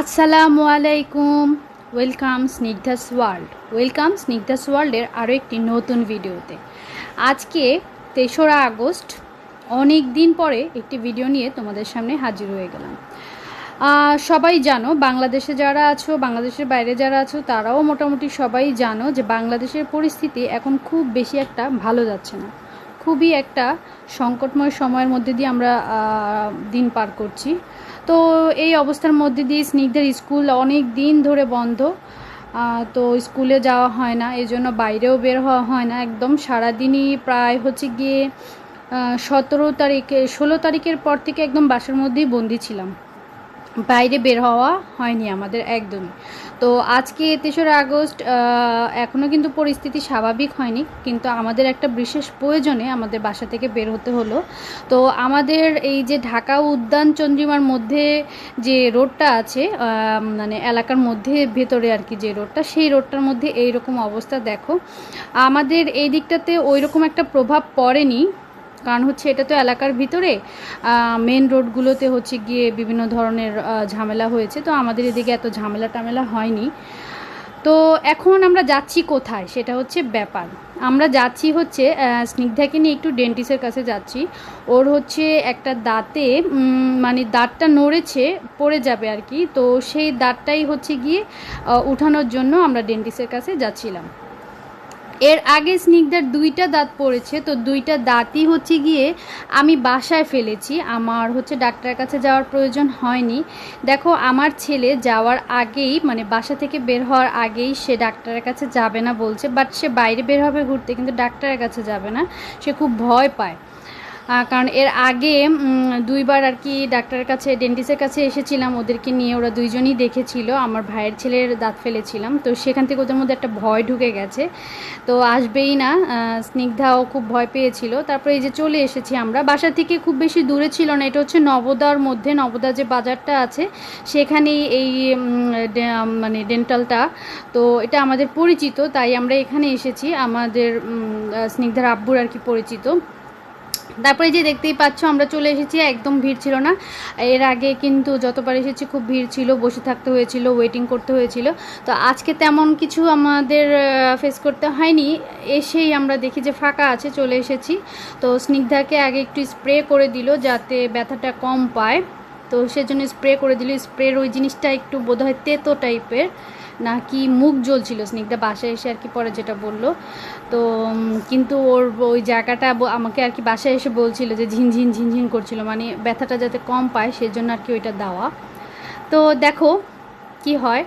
আসসালামু আলাইকুম। Welcome Snigdha's world welcome Snigdha's ওয়ার্ল্ডের আরও একটি নতুন ভিডিওতে। আজকে তেসরা আগস্ট, অনেক দিন পরে একটি ভিডিও নিয়ে তোমাদের সামনে হাজির হয়ে গেলাম। সবাই জানো, বাংলাদেশে যারা আছো, বাংলাদেশের বাইরে যারা আছো, তারাও মোটামুটি সবাই জানো যে বাংলাদেশের পরিস্থিতি এখন খুব বেশি একটা ভালো যাচ্ছে না। খুবই একটা সংকটময় সময়ের মধ্যে দিয়ে আমরা দিন পার করছি। তো এই অবস্থার মধ্যে দিয়ে স্নিগ্ধের স্কুল অনেক দিন ধরে বন্ধ। তো স্কুলে যাওয়া হয় না এই জন্য বাইরেও বের হওয়া হয় না। একদম সারাদিনই প্রায় হচ্ছে গিয়ে সতেরো তারিখে, ষোলো তারিখের পর থেকে একদম বাসার মধ্যেই বন্দি ছিলাম। বাইরে বের হওয়া হয়নি আমাদের একদমই। তো আজকে তেসরা আগস্ট এখনও কিন্তু পরিস্থিতি স্বাভাবিক হয়নি, কিন্তু আমাদের একটা বিশেষ প্রয়োজনে আমাদের বাসা থেকে বের হতে হলো। তো আমাদের এই যে ঢাকা উদ্যান চন্দ্রিমার মধ্যে যে রোডটা আছে মানে এলাকার মধ্যে ভেতরে আর কি যে রোডটা, সেই রোডটার মধ্যে এই রকম অবস্থা দেখো। আমাদের এই দিকটাতে ওই রকম একটা প্রভাব পড়েনি কারণ হচ্ছে এটা তো এলাকার ভিতরে মেন রোডগুলোতে হচ্ছে গিয়ে বিভিন্ন ধরনের ঝামেলা হয়েছে। তো আমাদের এদিকে এত ঝামেলা টামেলা হয়নি। তো এখন আমরা যাচ্ছি কোথায়? সেটা হচ্ছে ব্যাপার। আমরা যাচ্ছি হচ্ছে স্নিগ্ধাকে নিয়ে একটু ডেন্টিসের কাছে যাচ্ছি। ওর হচ্ছে একটা দাঁতে মানে দাঁতটা নড়েছে, পড়ে যাবে আর কি। তো সেই দাঁতটাই হচ্ছে গিয়ে উঠানোর জন্য আমরা ডেন্টিসের কাছে যাচ্ছিলাম। এর আগে স্নিগ্ধার দুইটা দাঁত পড়েছে, তো দুইটা দাঁতই হচ্ছে গিয়ে আমি বাসায় ফেলেছি। আমার হচ্ছে ডাক্তারের কাছে যাওয়ার প্রয়োজন হয়নি। দেখো, আমার ছেলে যাওয়ার আগেই মানে বাসা থেকে বের হওয়ার আগেই সে ডাক্তারের কাছে যাবে না বলছে বাট সে বাইরে বের হবে ঘুরতে, কিন্তু ডাক্তারের কাছে যাবে না। সে খুব ভয় পায়। কারণ এর আগে দুইবার আর কি ডাক্তারের কাছে ডেন্টিস্টের কাছে এসেছিলাম। ওদেরকে নিয়ে ওরা দুইজনই দেখেছিল। আমার ভাইয়ের ছেলের দাঁত ফেলেছিলাম। তো সেখান থেকে ওদের মধ্যে একটা ভয় ঢুকে গেছে। তো আসবেই না। স্নিগ্ধাও খুব ভয় পেয়েছিল। তারপরে এই যে চলে এসেছি আমরা। বাসা থেকে খুব বেশি দূরে ছিল না। এটা হচ্ছে নবদার মধ্যে নবদা যে বাজারটা আছে, সেখানেই এই মানে ডেন্টালটা। তো এটা আমাদের পরিচিত, তাই আমরা এখানে এসেছি। আমাদের স্নিগ্ধার আব্বুর আর কি পরিচিত। তারপরে যে দেখতেই পাচ্ছ, আমরা চলে এসেছি, একদম ভিড় ছিল না। এর আগে কিন্তু যতবার এসেছি, খুব ভিড় ছিল, বসে থাকতে হয়েছিল ওয়েটিং করতে হয়েছিল। তো আজকে তেমন কিছু আমাদের ফেস করতে হয়নি। এসেই আমরা দেখি যে ফাঁকা আছে, চলে এসেছি। তো স্নিগ্ধাকে আগে একটু স্প্রে করে দিল যাতে ব্যথাটা কম পায়। তো সেজন্য স্প্রে করে দিল। স্প্রের ওই জিনিসটা একটু বোধহয় তেতো টাইপের নাকি মুখ জ্বলছিল, স্নিগ্ধা বাসায় এসে আর কি পরে যেটা বলল। তো কিন্তু ওর ওই জায়গাটা আমাকে আর কি বাসায় এসে বলছিল যে ঝিনঝিন ঝিনঝিন করছিল মানে ব্যথাটা যাতে কম পায়, সেজন্য আর কি ওইটা দেওয়া। তো দেখো কি হয়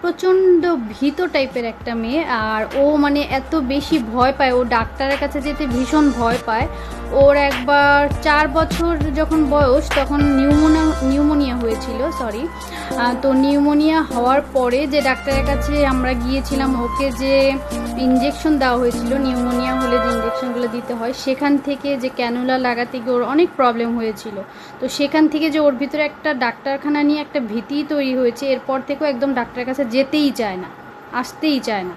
প্রচণ্ড ভীত টাইপের একটা মেয়ে, আর ও মানে এত বেশি ভয় পায়, ও ডাক্তারের কাছে যেতে ভীষণ ভয় পায়। ওর একবার চার বছর যখন বয়স, তখন নিউমোনিয়া নিউমোনিয়া হয়েছিল সরি তো নিউমোনিয়া হওয়ার পরে যে ডাক্তারের কাছে আমরা গিয়েছিলাম, ওকে যে ইঞ্জেকশন দেওয়া হয়েছিল, নিউমোনিয়া হলে যে ইঞ্জেকশনগুলো দিতে হয়, সেখান থেকে যে ক্যানুলা লাগাতে গিয়ে ওর অনেক প্রবলেম হয়েছিল। তো সেখান থেকে যে ওর ভিতরে একটা ডাক্তারখানা নিয়ে একটা ভীতি তৈরি হয়েছে, এরপর থেকেও একদম ডাক্তারের কাছে যেতেই চায় না, আসতেই চায় না।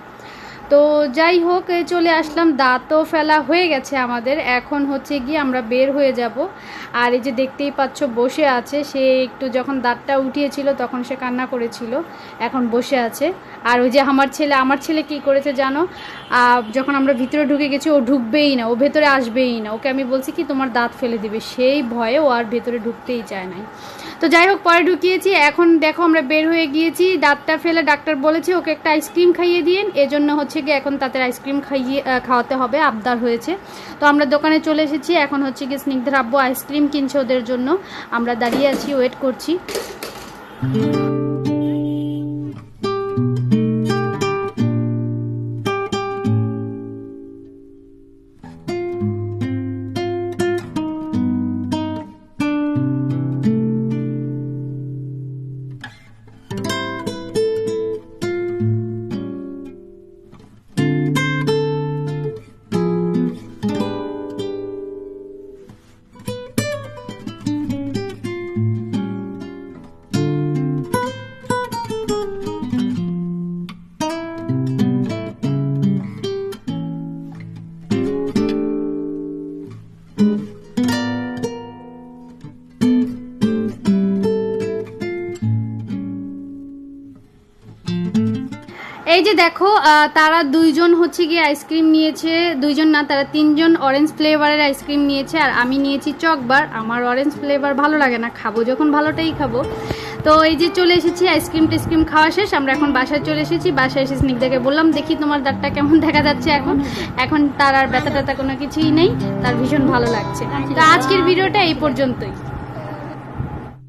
তো যাই হোক চলে আসলাম। দাঁতও ফেলা হয়ে গেছে আমাদের। এখন হচ্ছে গিয়ে আমরা বের হয়ে যাব। আর এই যে দেখতেই পাচ্ছ, বসে আছে। সে একটু যখন দাঁতটা উঠিয়েছিল, তখন সে কান্না করেছিল। এখন বসে আছে। আর ওই যে আমার ছেলে আমার ছেলে কি করেছে জানো? যখন আমরা ভিতরে ঢুকে গেছি, ও ঢুকবেই না, ও ভেতরে আসবেই না। ওকে আমি বলছি কি, তোমার দাঁত ফেলে দিবে। সেই ভয়ে ও আর ভেতরে ঢুকতেই চায় নাই। তো যাই হোক, পরে ঢুকিয়েছি। এখন দেখো, আমরা বের হয়ে গিয়েছি। দাঁতটা ফেলে ডাক্তার বলেছে, ওকে একটা আইসক্রিম খাইয়ে দিন এজন্য হচ্ছে গিয়ে এখন তাদের আইসক্রিম খাইয়ে খাওয়াতে হবে, আবদার হয়েছে। তো আমরা দোকানে চলে এসেছি, এখন হচ্ছে গিয়ে স্নিগ্ধ আব্বু আইসক্রিম কিনছে ওদের জন্য। আমরা দাঁড়িয়ে আছি ওয়েট করছি। দেখো তারা দুইজন হচ্ছে গিয়ে আইসক্রিম নিয়েছে, দুইজন না, তারা তিনজন অরেঞ্জ ফ্লেভারের আইসক্রিম নিয়েছে, আর আমি নিয়েছি চকবার। আমার অরেঞ্জ ফ্লেভার ভালো লাগে না, খাব যখন ভালোটাই খাব। তো এই যে চলে এসেছি আইসক্রিম টেসক্রিম খাওয়া শেষ, আমরা এখন বাসায় চলে এসেছি। বাসায় এসে স্নিগ্ধাকে বললাম, দেখি তোমার দাঁতটা কেমন দেখা যাচ্ছে এখন। এখন তার আর ব্যথা ট্যাথা কোনো কিছুই নেই, তার ভীষণ ভালো লাগছে। তো আজকের ভিডিওটা এই পর্যন্তই।